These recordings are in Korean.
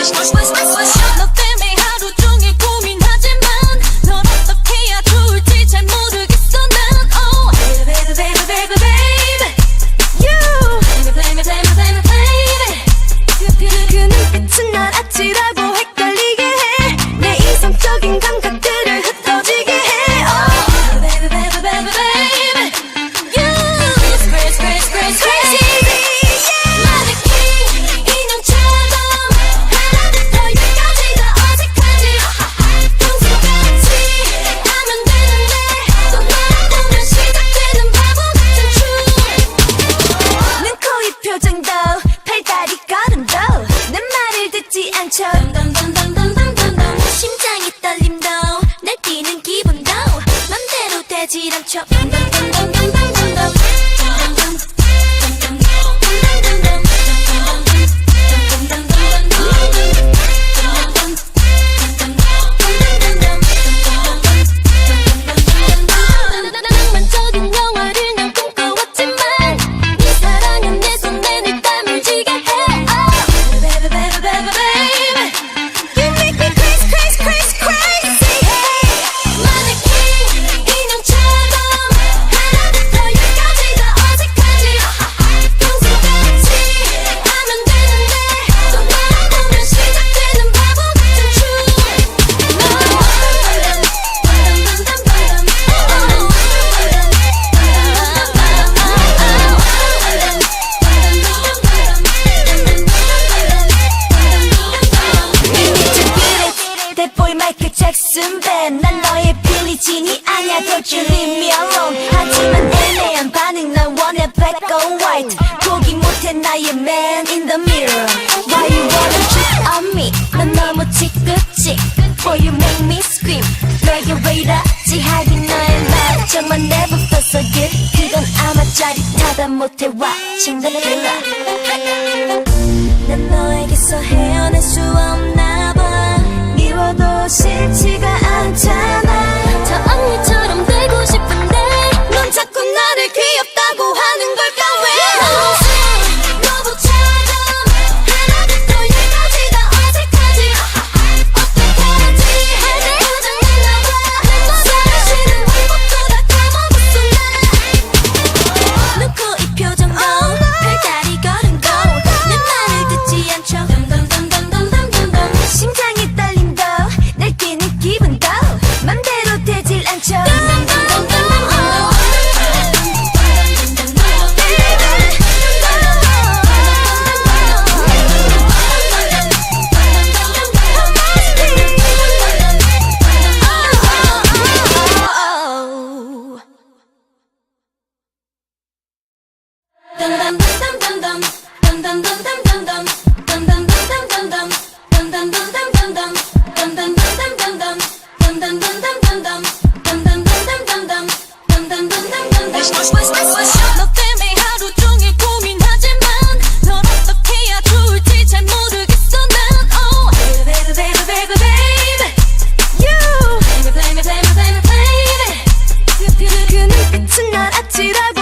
Push, push, push, push, push. black or white 포기 못해 나의 man in the mirror Why you wanna cheat on me 난 너무 찌끄찌 For you make me scream 너에게 왜 이러지 하긴 너의 말 정말 never felt so good 그건 아마 짜릿하다 못해 watching the girl 난 너에게서 헤어날 수 없나 봐 미워도 싫지가 않잖아 순간 아찔하고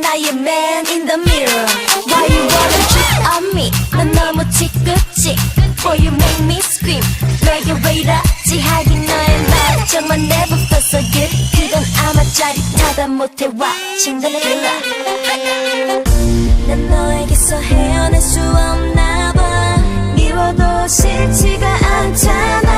나의 man in the mirror Why you wanna cheat on me 난 너무 지긋지 Boy you make me scream 내게 왜 이러지 하긴 너의 말 정말 never felt so good 그건 아마 짜릿하다 못해 와 징글라 난 너에게서 헤어날 수 없나 봐 미워도 싫지가 않잖아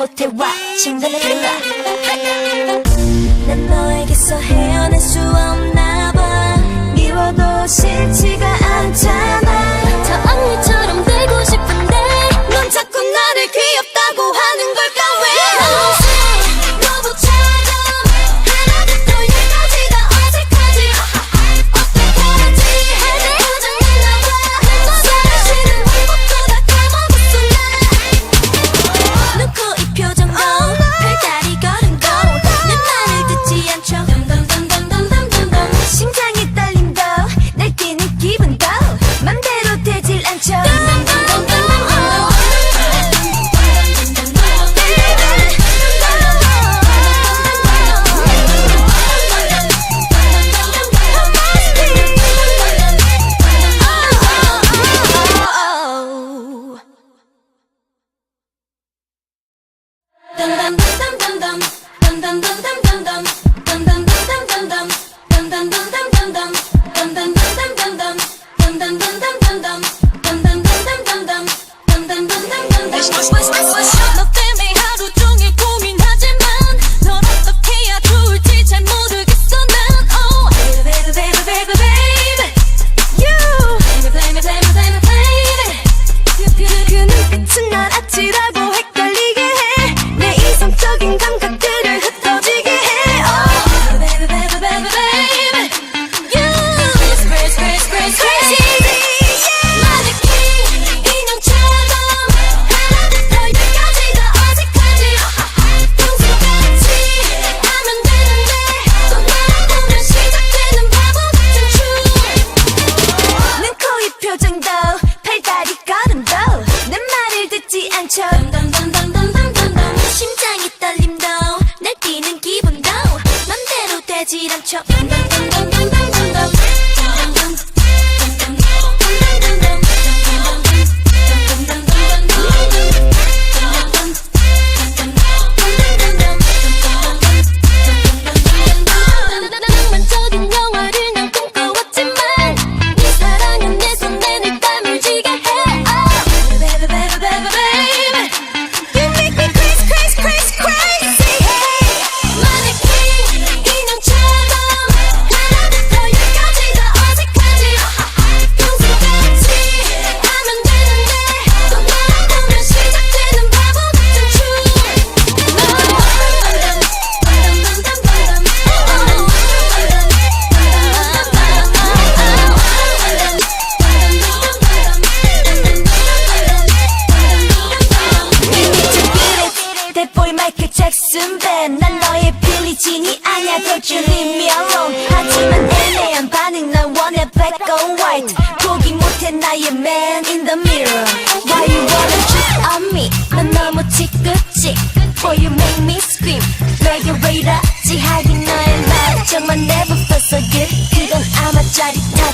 못해 와. 음. 친구들아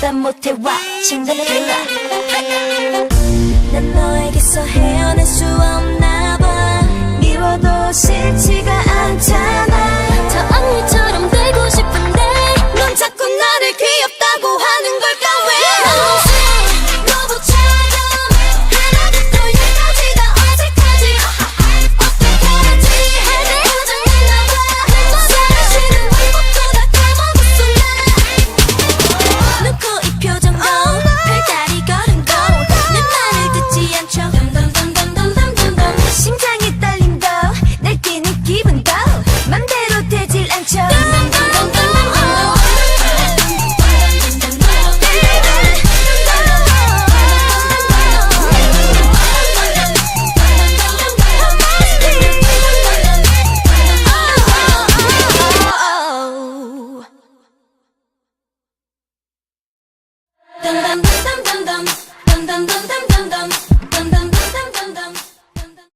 난 못해 와. 침대 들라 난 너에게서 헤어날 수 없는